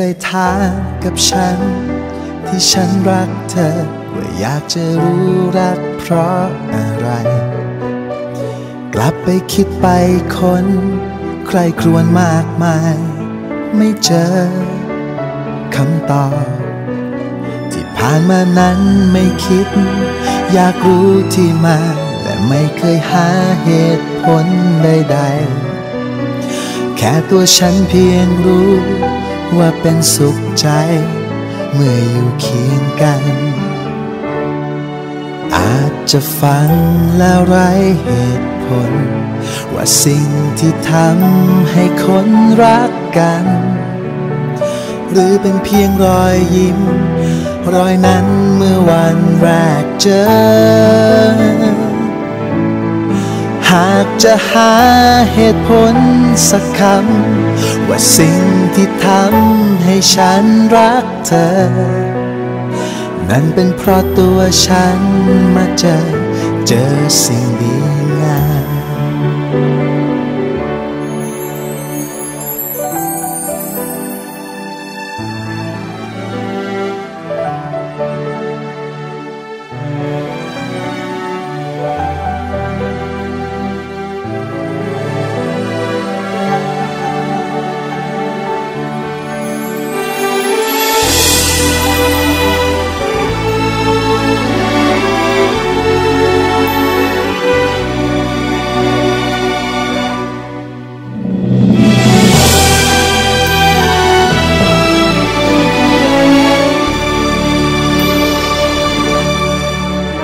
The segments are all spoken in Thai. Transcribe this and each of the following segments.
เคยถามกับฉัน ที่ฉันรักเธอ ว่าอยากจะรู้รักเพราะอะไร กลับไปคิดไปคน ใครครวญมากมาย ไม่เจอคำตอบที่ผ่านมานั้นไม่คิด อยากรู้ที่มาและไม่เคยหาเหตุผลใดๆ แค่ตัวฉันเพียงรู้ ว่าเป็นสุขใจ เมื่ออยู่เคียงกัน อาจจะฟังแล้วไรเหตุผล ว่าสิ่งที่ทำให้คนรักกัน หรือเป็นเพียงรอยยิ้ม รอยนั้นเมื่อวันแรกเจอหากจะหาเหตุผลสักคำ ว่าสิ่งที่ทำให้ฉันรักเธอ นั่นเป็นเพราะตัวฉันมาเจอ เจอสิ่งดีงาม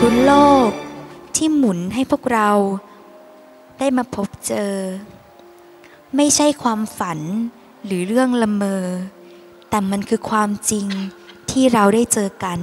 คุณโลกที่หมุนให้พวกเรา ได้มาพบเจอ ไม่ใช่ความฝันหรือเรื่องละเมอ แต่มันคือความจริงที่เราได้เจอกัน